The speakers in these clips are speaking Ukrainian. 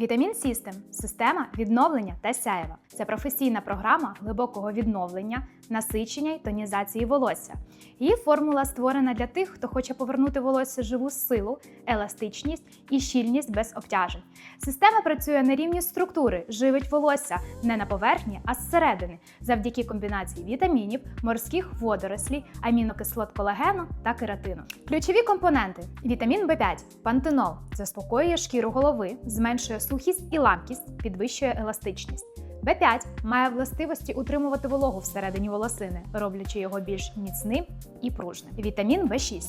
Вітамін System – система відновлення та сяєва. Це професійна програма глибокого відновлення, насичення й тонізації волосся. Її формула створена для тих, хто хоче повернути волосся живу силу, еластичність і щільність без обтяжень. Система працює на рівні структури, живить волосся не на поверхні, а зсередини, завдяки комбінації вітамінів, морських водорослій, амінокислот колагену та кератину. Ключові компоненти: вітамін В5, пантенол заспокоює шкіру голови, зменшує сухість і ламкість, підвищує еластичність. В5 має властивості утримувати вологу всередині волосини, роблячи його більш міцним і пружним. Вітамін В6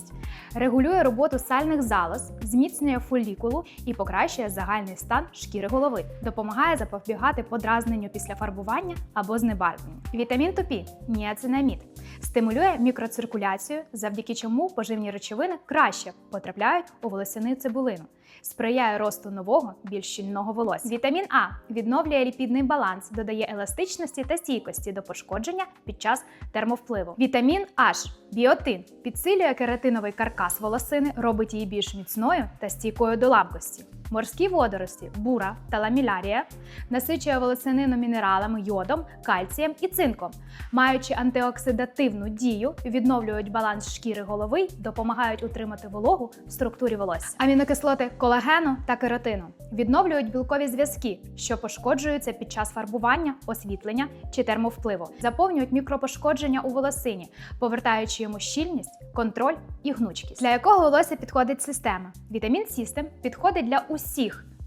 регулює роботу сальних залоз, зміцнює фолікулу і покращує загальний стан шкіри голови, допомагає запобігати подразненню після фарбування або знебарвлення. Вітамін топі ніацинамід стимулює мікроциркуляцію, завдяки чому поживні речовини краще потрапляють у волосяну цибулину. Сприяє росту нового, більш щільного волосся. Вітамін А відновлює ліпідний баланс, додає еластичності та стійкості до пошкодження під час термовпливу. Вітамін H біотин підсилює кератиновий каркас волосини, робить її більш міцною та стійкою до ламкості. Морські водорості, бура та ламілярія насичує волосинину мінералами, йодом, кальцієм і цинком, маючи антиоксидативну дію, відновлюють баланс шкіри голови, допомагають утримати вологу в структурі волосся. Амінокислоти колагену та кератину відновлюють білкові зв'язки, що пошкоджуються під час фарбування, освітлення чи термовпливу, заповнюють мікропошкодження у волосині, повертаючи йому щільність, контроль і гнучкість. Для якого волосся підходить система? Вітамін System підходить для усіх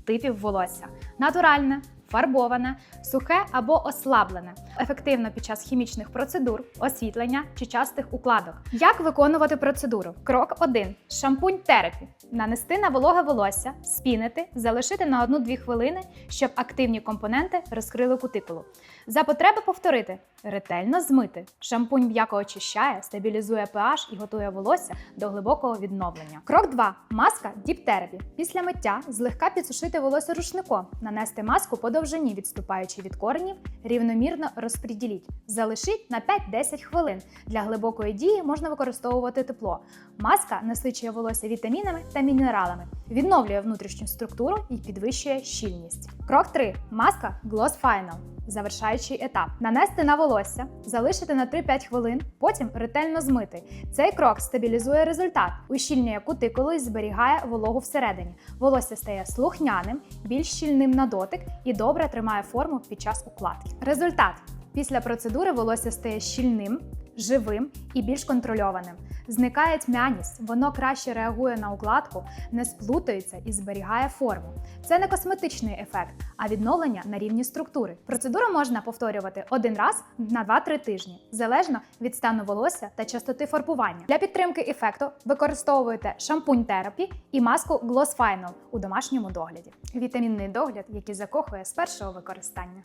типів волосся: натуральне, фарбоване, сухе або ослаблене, ефективно під час хімічних процедур, освітлення чи частих укладок. Як виконувати процедуру? Крок 1. Шампунь терапі. Нанести на вологе волосся, спінити, залишити на 1-2 хвилини, щоб активні компоненти розкрили кутикулу. За потреби повторити, ретельно змити. Шампунь м'яко очищає, стабілізує pH і готує волосся до глибокого відновлення. Крок 2. Маска Therapy. Після миття злегка підсушити волосся рушником, нанести маску по відступаючи від коренів, рівномірно розпреділіть. Залишіть на 5-10 хвилин. Для глибокої дії можна використовувати тепло. Маска насичує волосся вітамінами та мінералами, відновлює внутрішню структуру і підвищує щільність. Крок 3. Маска Gloss Final. Завершаючий етап: нанести на волосся, залишити на 3-5 хвилин, потім ретельно змити. Цей крок стабілізує результат, ущільнює кутикулу і зберігає вологу всередині. Волосся стає слухняним, більш щільним на дотик і добре тримає форму під час укладки. Результат: після процедури волосся стає щільним, живим і більш контрольованим. Зникає тьмяність, воно краще реагує на укладку, не сплутається і зберігає форму. Це не косметичний ефект, а відновлення на рівні структури. Процедуру можна повторювати один раз на 2-3 тижні, залежно від стану волосся та частоти фарбування. Для підтримки ефекту використовуйте шампунь терапі і маску Gloss Final у домашньому догляді. Вітамінний догляд, який закохує з першого використання.